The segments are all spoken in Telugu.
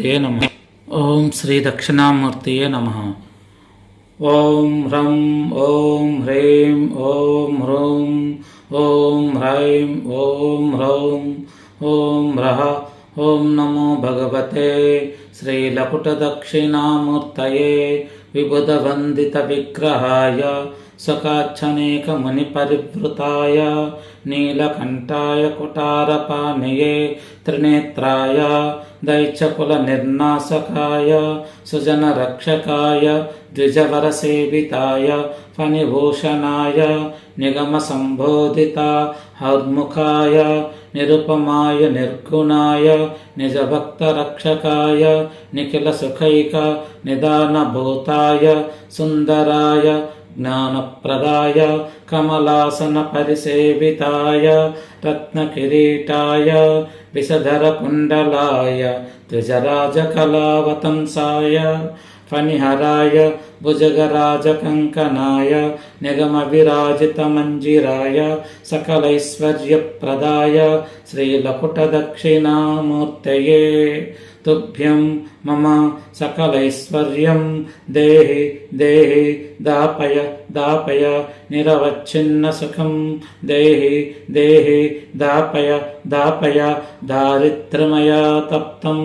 దక్షిణామూర్తియే నమ. ఓం శ్రీ దక్షిణామూర్తియే నమ. ఓం హ్రం ఓం హ్రీం ఓం హ్రూం ఓం హ్రైం ఓం హ్రౌం ఓం హ్రః ఓం నమో భగవతే. శ్రీలకుటదక్షిణామూర్తయే విబుధవందితవిగ్రహాయ సకాచ్చనేకమునిపరివృతాయ దైత్యకుల నిర్నాశకాయ సుజన రక్షకాయ ద్విజవర సేవితాయ ఫణిభూషణాయ నిగమ సంబోధిత హర్ముఖాయ నిరుపమాయ నిర్గుణాయ నిజభక్తరక్షకాయ నిఖిలసుఖైక నిదానభూతాయ సుందరాయ జ్ఞానప్రదాయ కమలాసనపరిసేవితాయ రత్నకిరీటాయ విషధరకుండలాయ ద్విజరాజకళావతంసాయ ఫణిహరాయ భుజగరాజకంకనాయ నిగమవిరాజితమంజిరాయ సకలైశ్వర్యప్రదాయ శ్రీలకుటదక్షిణామూర్తయే తుభ్యం మమ సకలైశ్వర్యం దేహి దేహి దాపయ దాపయ నిరవచ్ఛిన్న సుఖం దేహి దేహి దాపయ దాపయ దారిద్ర్యమయ తప్తం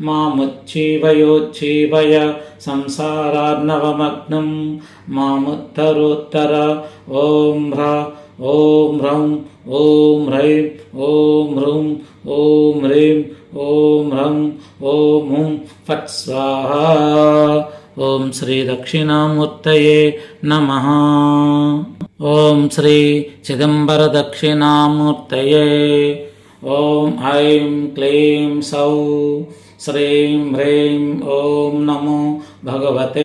మాముచ్చీవయోచ్చీవయ సంసారార్ణవమగ్నం మాముత్తరోత్తర ఓం హ్ర ఓం హ్రం ఓం హ్రైం ఓం హ్రూం ఓం హ్రీం ఓం హ్రం ఓం హుం ఫట్ స్వాహ ఓం శ్రీ దక్షిణామూర్తయే నమ ఓం శ్రీ చిదంబర దక్షిణామూర్తయే ఓం ఐం క్లీం సౌ శ్రీం హ్రీం ఓం నమో భగవతే